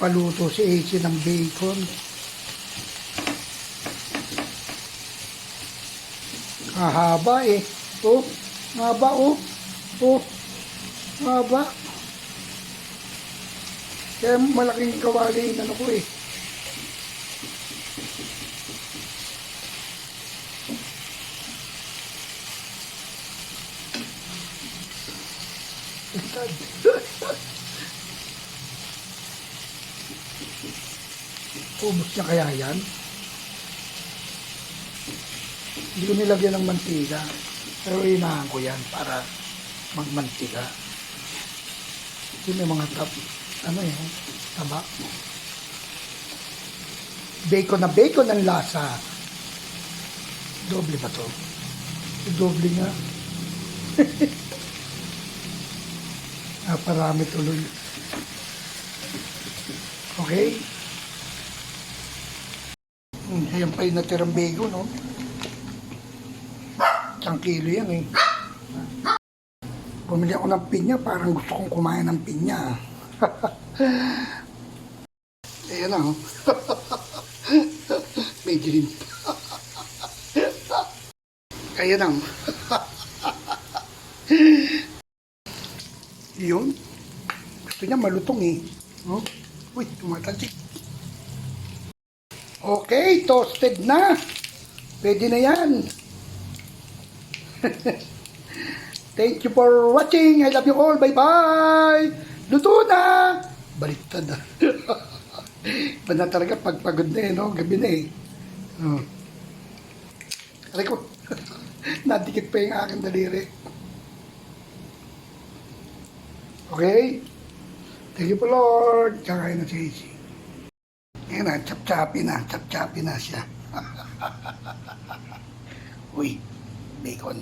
Paluto si AC ng bacon. Kahaba eh. Oh, haba oh. Oh, haba. Kaya malaking kawali yung ano ko eh. Ubus niya kaya yan? Hindi ko nilagyan ng mantika. Pero inahan ko yan para magmantika. Ito may mga tap, ano yun, taba. Bacon na bacon ang lasa. Doble ba to? Doble nga. Naparami tuloy. Okay? Ayan pa yung natirang bacon, no? Isang kilo yan, eh. Bumili ako ng pinya, parang gusto kong kumain ng pinya. Ayan na, oh. May dilim pa. Ayan na. oh. Yun. Gusto niya malutong eh. Oh. Uy, tumatalsik. Okay, toasted na. Pwede na yan. Thank you for watching. I love you all. Bye-bye. Luto na. Baliktad na. Iba na talaga pag pagod na eh, no? Gabi na eh. Oh. Aray ko. Nadikit pa yung aking daliri. Okay? Thank you po, Lord. Kakain na si. Ayan na, chap-chapi na. Chap-chapi na siya. Uy, bacon.